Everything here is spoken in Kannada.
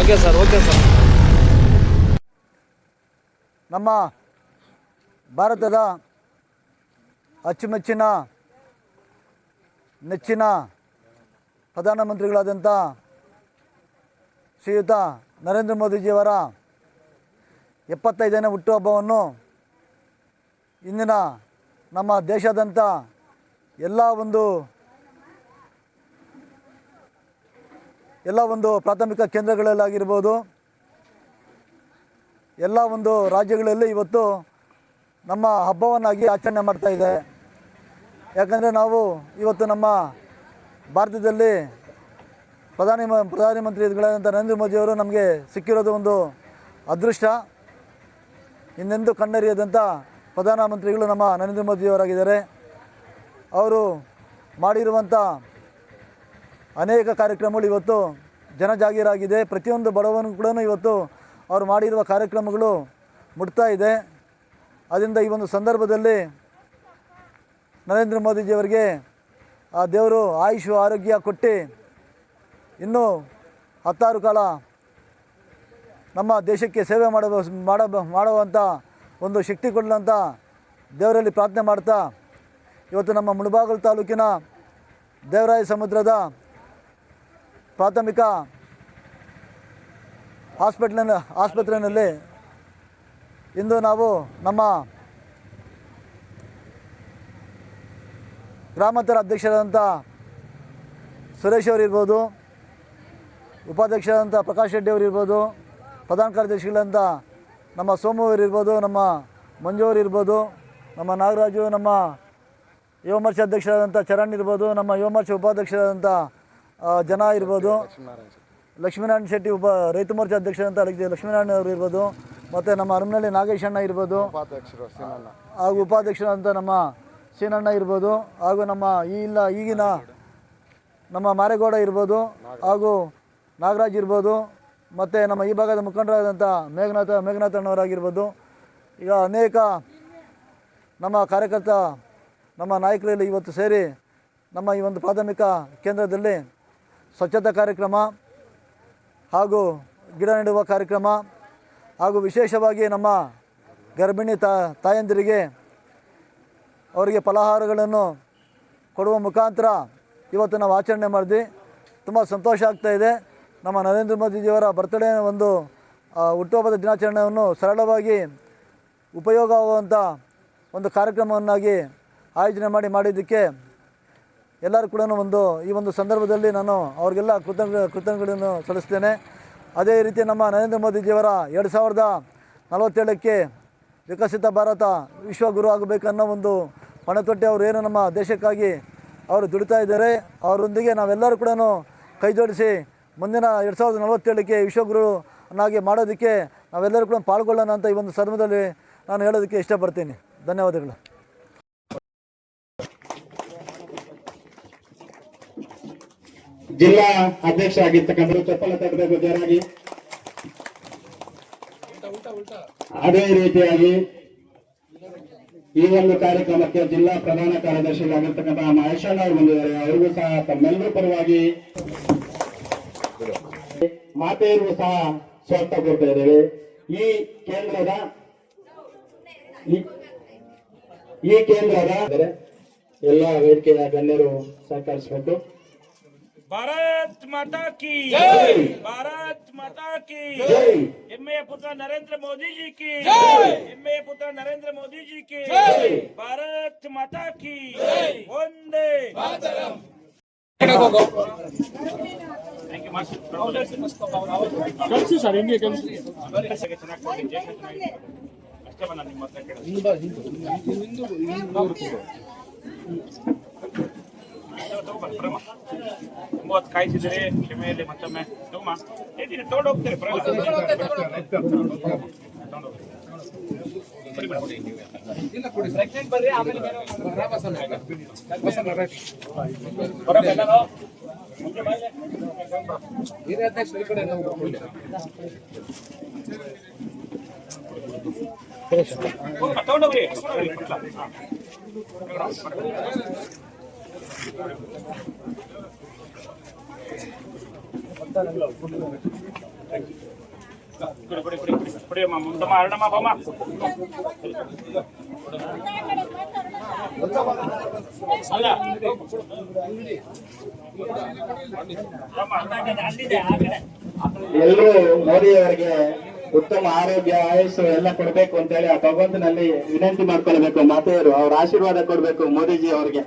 ಓಕೆ ಸರ್ ಓಕೆ ಸರ್ ನಮ್ಮ ಭಾರತದ ಅಚ್ಚುಮೆಚ್ಚಿನ ನೆಚ್ಚಿನ ಪ್ರಧಾನಮಂತ್ರಿಗಳಾದಂಥ ಶ್ರೀಯುತ ನರೇಂದ್ರ ಮೋದಿಜಿಯವರ ಎಪ್ಪತ್ತೈದನೇ ಹುಟ್ಟುಹಬ್ಬವನ್ನು ಇಂದಿನ ನಮ್ಮ ದೇಶಾದ್ಯಂತ ಎಲ್ಲ ಒಂದು ಎಲ್ಲ ಒಂದು ಪ್ರಾಥಮಿಕ ಕೇಂದ್ರಗಳಲ್ಲಾಗಿರ್ಬೋದು, ಎಲ್ಲ ಒಂದು ರಾಜ್ಯಗಳಲ್ಲಿ ಇವತ್ತು ನಮ್ಮ ಹಬ್ಬವನ್ನಾಗಿ ಆಚರಣೆ ಮಾಡ್ತಾ ಇದೆ. ಯಾಕಂದರೆ ನಾವು ಇವತ್ತು ನಮ್ಮ ಭಾರತದಲ್ಲಿ ಪ್ರಧಾನಿ ಪ್ರಧಾನಮಂತ್ರಿಗಳಾದಂಥ ನರೇಂದ್ರ ಮೋದಿಯವರು ನಮಗೆ ಸಿಕ್ಕಿರೋದು ಒಂದು ಅದೃಷ್ಟ. ಇನ್ನೆಂದು ಕಣ್ಣರಿಯದಂಥ ಪ್ರಧಾನಮಂತ್ರಿಗಳು ನಮ್ಮ ನರೇಂದ್ರ ಮೋದಿಯವರಾಗಿದ್ದಾರೆ. ಅವರು ಮಾಡಿರುವಂಥ ಅನೇಕ ಕಾರ್ಯಕ್ರಮಗಳು ಇವತ್ತು ಜನಜಾಗೀರಾಗಿದೆ. ಪ್ರತಿಯೊಂದು ಬಡವನು ಕೂಡ ಇವತ್ತು ಅವರು ಮಾಡಿರುವ ಕಾರ್ಯಕ್ರಮಗಳು ಮುಟ್ತಾ ಇದೆ. ಅದರಿಂದ ಈ ಒಂದು ಸಂದರ್ಭದಲ್ಲಿ ನರೇಂದ್ರ ಮೋದಿಜಿಯವರಿಗೆ ಆ ದೇವರು ಆಯುಷು ಆರೋಗ್ಯ ಕೊಟ್ಟು ಇನ್ನೂ ಹತ್ತಾರು ಕಾಲ ನಮ್ಮ ದೇಶಕ್ಕೆ ಸೇವೆ ಮಾಡಬ ಮಾಡಬ ಮಾಡುವಂಥ ಒಂದು ಶಕ್ತಿ ಕೊಡಲಂತ ದೇವರಲ್ಲಿ ಪ್ರಾರ್ಥನೆ ಮಾಡ್ತಾ ಇವತ್ತು ನಮ್ಮ ಮುಳಬಾಗಲು ತಾಲೂಕಿನ ದೇವರಾಯ ಸಮುದ್ರದ ಪ್ರಾಥಮಿಕ ಹಾಸ್ಪಿಟ್ಲಿನ ಆಸ್ಪತ್ರೆಯಲ್ಲಿ ಇಂದು ನಾವು ನಮ್ಮ ಗ್ರಾಮಾಂತರ ಅಧ್ಯಕ್ಷರಾದಂಥ ಸುರೇಶ್ ಅವರಿರ್ಬೋದು ಉಪಾಧ್ಯಕ್ಷರಾದಂಥ ಪ್ರಕಾಶ್ ರೆಡ್ಡಿ ಅವರಿರ್ಬೋದು ಪ್ರಧಾನ ಕಾರ್ಯದರ್ಶಿಗಳಂತ ನಮ್ಮ ಸೋಮವೀರ್ ಇರ್ಬೋದು ನಮ್ಮ ಮಂಜೂರ್ ಇರ್ಬೋದು ನಮ್ಮ ನಾಗರಾಜು ನಮ್ಮ ಯುವ ಮೋರ್ಚಾ ಅಧ್ಯಕ್ಷರಾದಂಥ ಚರಣ್ ಇರ್ಬೋದು ನಮ್ಮ ಯುವ ಮೋರ್ಚಾ ಉಪಾಧ್ಯಕ್ಷರಾದಂಥ ಜನ ಇರ್ಬೋದು. ಲಕ್ಷ್ಮೀನಾರಾಯಣ ಶೆಟ್ಟಿ ಉಪ ರೈತ ಮೋರ್ಚಾ ಅಧ್ಯಕ್ಷರಂತ ಲಕ್ಷ್ಮೀನಾರಾಯಣ ಅವರು ಇರ್ಬೋದು. ಮತ್ತು ನಮ್ಮ ಅರಮನೆಯಲ್ಲಿ ನಾಗೇಶಣ್ಣ ಇರ್ಬೋದು. ಹಾಗೂ ಉಪಾಧ್ಯಕ್ಷರಂತ ನಮ್ಮ ಸೀನಣ್ಣ ಇರ್ಬೋದು. ಹಾಗೂ ನಮ್ಮ ಈ ಇಲ್ಲ ಈಗಿನ ನಮ್ಮ ಮಾರೇಗೌಡ ಇರ್ಬೋದು. ಹಾಗೂ ನಾಗರಾಜ್ ಇರ್ಬೋದು. ಮತ್ತು ನಮ್ಮ ಈ ಭಾಗದ ಮುಖಂಡರಾದಂಥ ಮೇಘನಾಥ, ಮೇಘನಾಥಣ್ಣವರಾಗಿರ್ಬೋದು. ಈಗ ಅನೇಕ ನಮ್ಮ ಕಾರ್ಯಕರ್ತ, ನಮ್ಮ ನಾಯಕರಲ್ಲಿ ಇವತ್ತು ಸೇರಿ ನಮ್ಮ ಈ ಒಂದು ಪ್ರಾಥಮಿಕ ಕೇಂದ್ರದಲ್ಲಿ ಸ್ವಚ್ಛತಾ ಕಾರ್ಯಕ್ರಮ ಹಾಗೂ ಗಿಡ ನೆಡುವ ಕಾರ್ಯಕ್ರಮ ಹಾಗೂ ವಿಶೇಷವಾಗಿ ನಮ್ಮ ಗರ್ಭಿಣಿ ತಾಯಂದಿರಿಗೆ ಅವರಿಗೆ ಫಲಹಾರಗಳನ್ನು ಕೊಡುವ ಮುಖಾಂತರ ಇವತ್ತು ನಾವು ಆಚರಣೆ ಮಾಡಿದ್ವಿ. ತುಂಬ ಸಂತೋಷ ಆಗ್ತಾಯಿದೆ ನಮ್ಮ ನರೇಂದ್ರ ಮೋದಿಜಿಯವರ ಬರ್ತ್ಡೇ ಒಂದು ಹುಟ್ಟುಹಬ್ಬದ ದಿನಾಚರಣೆಯನ್ನು ಸರಳವಾಗಿ ಉಪಯೋಗ ಆಗುವಂಥ ಒಂದು ಕಾರ್ಯಕ್ರಮವನ್ನಾಗಿ ಆಯೋಜನೆ ಮಾಡಿ ಮಾಡಿದ್ದಕ್ಕೆ ಎಲ್ಲರೂ ಕೂಡ ಒಂದು, ಈ ಒಂದು ಸಂದರ್ಭದಲ್ಲಿ ನಾನು ಅವ್ರಿಗೆಲ್ಲ ಕೃತಜ್ಞ, ಕೃತಜ್ಞಗಳನ್ನು ಸಲ್ಲಿಸ್ತೇನೆ. ಅದೇ ರೀತಿ ನಮ್ಮ ನರೇಂದ್ರ ಮೋದಿಜಿಯವರ ಎರಡು ಸಾವಿರದ ನಲವತ್ತೇಳಕ್ಕೆ ವಿಕಸಿತ ಭಾರತ ವಿಶ್ವಗುರು ಆಗಬೇಕನ್ನೋ ಒಂದು ಪಣತೊಟ್ಟೆ ಅವರು ಏನು ನಮ್ಮ ದೇಶಕ್ಕಾಗಿ ಅವರು ದುಡಿತಾ ಇದ್ದಾರೆ. ಅವರೊಂದಿಗೆ ನಾವೆಲ್ಲರೂ ಕೂಡ ಕೈ ಜೋಡಿಸಿ ಮುಂದಿನ ಎರಡು ಸಾವಿರದ ನಲವತ್ತೇಳಕ್ಕೆ ವಿಶ್ವಗುರುನಾಗಿ ಮಾಡೋದಕ್ಕೆ ನಾವೆಲ್ಲರೂ ಕೂಡ ಪಾಲ್ಗೊಳ್ಳೋಣ ಅಂತ ಈ ಒಂದು ಸಂದರ್ಭದಲ್ಲಿ ನಾನು ಹೇಳೋದಕ್ಕೆ ಇಷ್ಟಪಡ್ತೀನಿ. ಧನ್ಯವಾದಗಳು. ಜಿಲ್ಲಾ ಅಧ್ಯಕ್ಷ ಆಗಿರ್ತಕ್ಕಂಥ ಚಪ್ಪಲ ತಟ್ಟಬೇಕು ಅದೇ ರೀತಿಯಾಗಿ ಈ ಒಂದು ಕಾರ್ಯಕ್ರಮಕ್ಕೆ ಜಿಲ್ಲಾ ಪ್ರಧಾನ ಕಾರ್ಯದರ್ಶಿಗಳಾಗಿರ್ತಕ್ಕಂಥ ಮಹೇಶಣ್ಣ ಅವರು ಬಂದಿದ್ದಾರೆ. ಅವರಿಗೂ ಸಹ ತಮ್ಮೆಲ್ಲರೂ ಪರವಾಗಿ ಮಾತೆಯರಿಗೂ ಸಹ ಸ್ವಾಗತ ಕೊಡ್ತಾ ಇದ್ದೇವೆ ಈ ಕೇಂದ್ರದ ಈ- ಕೇಂದ್ರದ ಎಲ್ಲ ವೇದಿಕೆಯ ಗಣ್ಯರು ಸಹಕರಿಸಬೇಕು ಭಾರತ್ ಮಾತಾ ಕಿ ಜೈ. ಭಾರತ್ ಮಾತಾ ಕಿ ಜೈ. ಹೆಮ್ಮೆಯ ಪುತ್ರ ನರೇಂದ್ರ ಮೋದಿ ಜಿ! ಕಿ ಹೆಮ್ಮೆಯ ಪುತ್ರ ನರೇಂದ್ರ ಮೋದಿ ಜಿ! ಕಿ ಭಾರತ್ ಮಾತಾ ಕಿ ಒಂದೇ ಕಳಿಸಿ ಸರ್ ಹಿಂಗೆ ಕಳಿಸಿ ಹೊತ್ತು ಕಾಯ್ತಿದ್ದೀರಿ ಕ್ಷಮೆಯಲ್ಲಿ ಮತ್ತೊಮ್ಮೆ ಏನಿದೆ ತಗೊಂಡು ಹೋಗ್ತೀರಿ ಬರಲ್ಲ ತಗೊಂಡು ಹೋಗಿ. ಬನ್ನಿ ಮೇಡಮ್. ಬರಮ್ಮ ಎಲ್ಲರೂ. ಮುಂದೆ ಎಲ್ಲರೂ ಮೋದಿ ಅವರಿಗೆ ಉತ್ತಮ ಆರೋಗ್ಯ, ಆಯಸ್ಸು ಎಲ್ಲ ಕೊಡ್ಬೇಕು ಅಂತೇಳಿ ಆ ಭಗವಂತನಲ್ಲಿ ವಿನಂತಿ ಮಾಡ್ಕೊಳ್ಬೇಕು ಮಾತೆಯರು, ಅವ್ರ ಆಶೀರ್ವಾದ ಕೊಡ್ಬೇಕು ಮೋದಿಜಿ ಅವ್ರಿಗೆ.